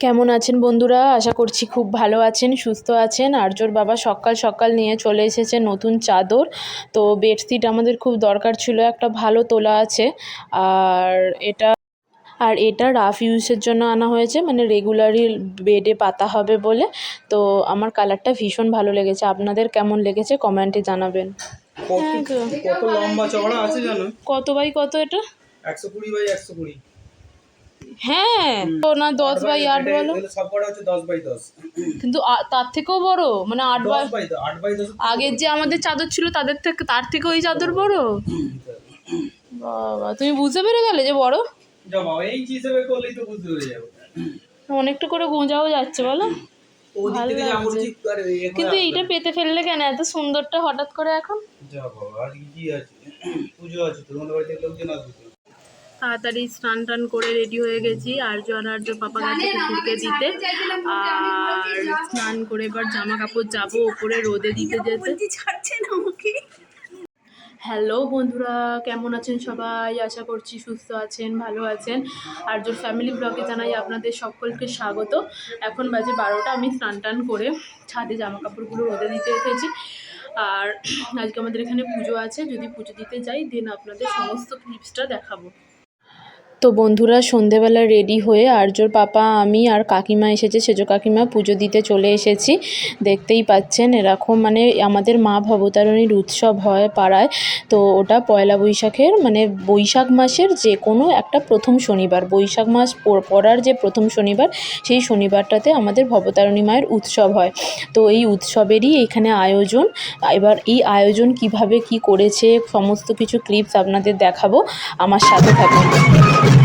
কেমন আছেন বন্ধুরা? আশা করছি খুব ভালো আছেন সুস্থ আছেন। আর্যর বাবা সকাল সকাল নিয়ে চলে এসেছে নতুন চাদর। তো বেডশিট আমাদের খুব দরকার ছিল একটা ভালো তোলা আছে। আর এটা আর এটা রাফ ইউজের জন্য আনা হয়েছে মানে রেগুলারই বেডে পাতা হবে বলে। তো আমার কালারটা ভীষণ ভালো লেগেছে। আপনাদের কেমন লেগেছে? কমেন্টে জানাবেন। কত লম্বা চওড়া আছে জানো? কত বাই কত এটা? একশো কুড়ি বাই একশো কুড়ি। হ্যাঁ। তো না দশ বাই আট বলো। হচ্ছে দশ বাই দশ। কিন্তু তার থেকেও বড়? মানে আট বাই আট দশ আগের যে আমাদের চাদর ছিল তাদের থেকে তার থেকে ওই চাদর বড়? বাবা তুমি বুঝতে পেরে গেলে যে বড়? এই হিসেবে করলেই তো বুঝতে পেরে যাব। অনেকটা করে গোঁজাও যাচ্ছে বলো। কিন্তু এইটা পেতে ফেললে কেন? এত সুন্দরটা হঠাৎ করে এখন? যা বাবা আর কি আছে? পুজো আছে তোমাদের বাড়িতে লোকজন আসবে। তাড়াতাড়ি স্নান টান করে রেডি হয়ে গেছি। আর আর্য পাপা গেছে কুকুরকে দিতে। আর স্নান করে এবার জামা কাপড় যাব ওপরে রোদে দিতে যেতে। ছাড়ছে না আমাকে। হ্যালো বন্ধুরা কেমন আছেন সবাই? আশা করছি সুস্থ আছেন ভালো আছেন। আর্যর ফ্যামিলি ব্লগে জানাই আপনাদের সকলকে স্বাগত। এখন বাজে বারোটা আমি স্নান টান করে ছাদে জামা কাপড়গুলো রোদে দিতে এসেছি। আর আজকে আমাদের এখানে পুজো আছে যদি পুজো দিতে যাই দেন আপনাদের সমস্ত ক্লিপসটা দেখাবো। তো বন্ধুরা সন্ধেবেলা রেডি হয়ে আর্যর পাপা, আমি আর কাকিমা এসেছে, সেজো কাকিমা পুজো দিতে চলে এসেছি। দেখতেই পাচ্ছেন এরকম মানে আমাদের মা ভবতারণীর উৎসব হয় পাড়ায়। তো ওটা পয়লা বৈশাখের মানে বৈশাখ মাসের যে কোনো একটা প্রথম শনিবার, বৈশাখ মাস পড়ার যে প্রথম শনিবার, সেই শনিবারটাতে আমাদের ভবতারণী মায়ের উৎসব হয়। তো এই উৎসবেরই এখানে আয়োজন। এবার এই আয়োজন কীভাবে কি করেছে, সমস্ত কিছু ক্লিপস আপনাদের দেখাবো। আমার সাথে থাকুন।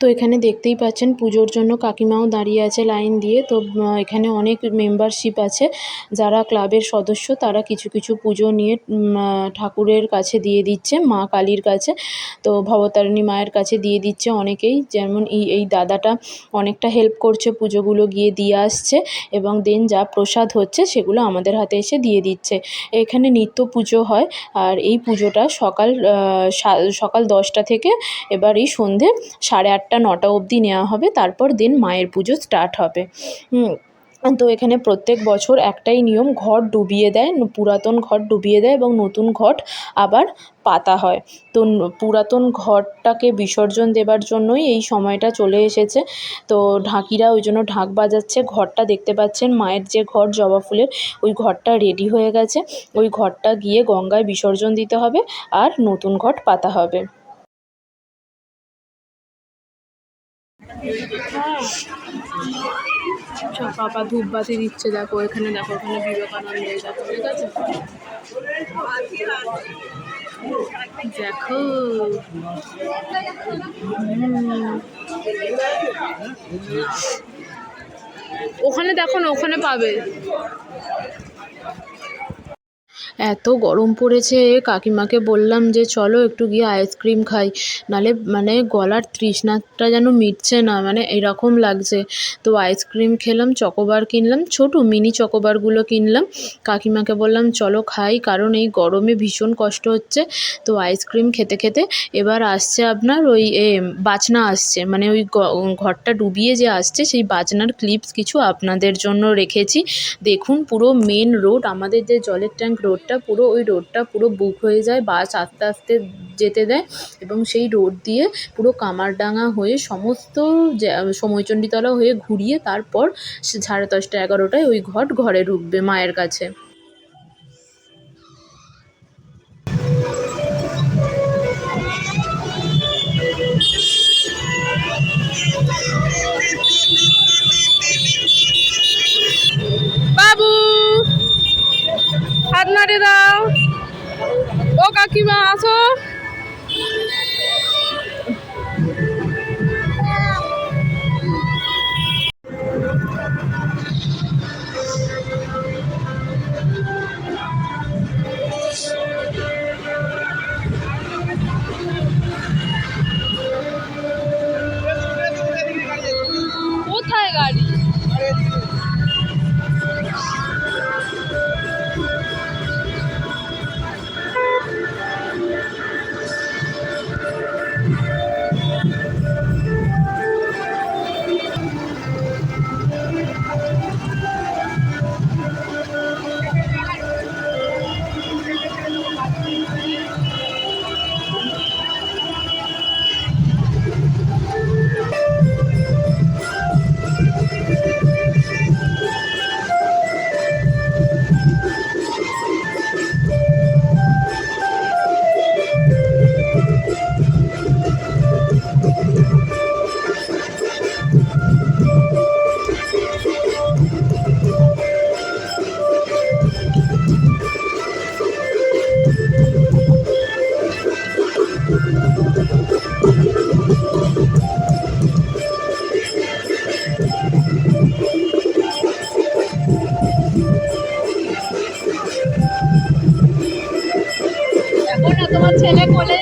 তো এখানে দেখতেই পাচ্ছেন পুজোর জন্য কাকিমাও দাঁড়িয়ে আছে লাইন দিয়ে। তো এখানে অনেক মেম্বারশিপ আছে। যারা ক্লাবের সদস্য, তারা কিছু কিছু পুজো নিয়ে ঠাকুরের কাছে দিয়ে দিচ্ছে, মা কালীর কাছে। তো, ভবতারিণী মায়ের কাছে দিয়ে দিচ্ছে অনেকেই। যেমন এই এই দাদাটা অনেকটা হেল্প করছে পুজোগুলো গিয়ে দিয়ে আসছে এবং দেন যা প্রসাদ হচ্ছে সেগুলো আমাদের হাতে এসে দিয়ে দিচ্ছে। এখানে নিত্য পুজো হয় আর এই পুজোটা সকাল সকাল দশটা থেকে এবার এই সন্ধে সাড়ে আটটা নটা অবধি নেওয়া হবে, তারপর দিন মায়ের পুজো স্টার্ট হবে। তো এখানে প্রত্যেক বছর একটাই নিয়ম ঘট ডুবিয়ে দেয়, পুরাতন ঘট ডুবিয়ে দেয় এবং নতুন ঘট আবার পাতা হয়। তো পুরাতন ঘরটাকে বিসর্জন দেবার জন্যই এই সময়টা চলে এসেছে। তো ঢাকিরা ওই জন্য ঢাক বাজাচ্ছে। ঘরটা দেখতে পাচ্ছেন, মায়ের যে ঘর জবা ফুলের, ওই ঘরটা রেডি হয়ে গেছে। ওই ঘরটা গিয়ে গঙ্গায় বিসর্জন দিতে হবে আর নতুন ঘট পাতা হবে। সব পাপা ধূপবাতি দিচ্ছে, দেখো, এখানে, দেখো ঠিক আছে? দেখো। ওখানে দেখো না, ওখানে পাবে। এত গরম পড়েছে, কাকিমাকে বললাম যে চলো একটু গিয়ে আইসক্রিম খাই। নালে মানে গলার তৃষ্ণাটা যেন মিটছে না মানে এরকম লাগছে। তো আইসক্রিম খেলাম চকোবার কিনলাম, ছোটো মিনি চকোবারগুলো কিনলাম। কাকিমাকে বললাম, চলো খাই, কারণ এই গরমে ভীষণ কষ্ট হচ্ছে। তো আইসক্রিম খেতে খেতে এবার আসছে আপনার ওই, এ, বাজনা আসছে। মানে ওই ঘরটা ডুবিয়ে যে আসছে, সেই বাজনার ক্লিপস কিছু আপনাদের জন্য রেখেছি। দেখুন পুরো মেন রোড আমাদের যে জলের ট্যাঙ্ক রোডটা পুরো, ওই রোডটা পুরো বুক হয়ে যায় বাস আস্তে আস্তে যেতে দেয় এবং সেই রোড দিয়ে পুরো কামারডাঙ্গা হয়ে সমস্ত সময়চণ্ডীতলা হয়ে ঘুরিয়ে তারপর সাড়ে দশটা, এগারোটায় ওই ঘট ঘরে ঢুকবে মায়ের কাছে বাবু হাত নাড়ে দাও ও কাকিমা আসো ছেলে কোলেই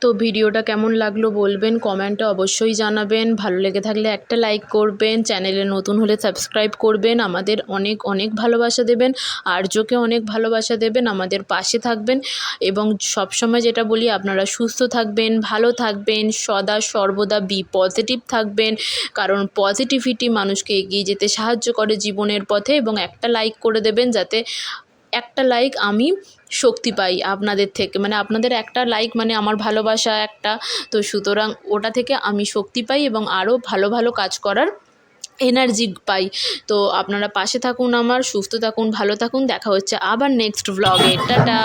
তো ভিডিওটা কেমন লাগল বলবেন? কমেন্টে অবশ্যই জানাবেন। ভালো লেগে থাকলে একটা লাইক করবেন। চ্যানেলে নতুন হলে সাবস্ক্রাইব করবেন। আমাদের অনেক অনেক ভালোবাসা দেবেন। আর্যকে অনেক ভালোবাসা দেবেন। আমাদের পাশে থাকবেন। এবং সবসময় যেটা বলি, আপনারা সুস্থ থাকবেন, ভালো থাকবেন, সদা সর্বদা বি পজিটিভ থাকবেন। কারণ পজিটিভিটি মানুষকে এগিয়ে যেতে সাহায্য করে জীবনের পথে। এবং একটা লাইক করে দেবেন যাতে একটা লাইক আমি শক্তি পাই আপনাদের থেকে। মানে আপনাদের একটা লাইক মানে আমার ভালোবাসা একটা। তো সুতরাং ওটা থেকে আমি শক্তি পাই এবং আরও ভালো ভালো কাজ করার এনার্জি পাই। তো আপনারা পাশে থাকুন আমার, সুস্থ থাকুন, ভালো থাকুন। দেখা হচ্ছে আবার নেক্সট ব্লগে টাটা!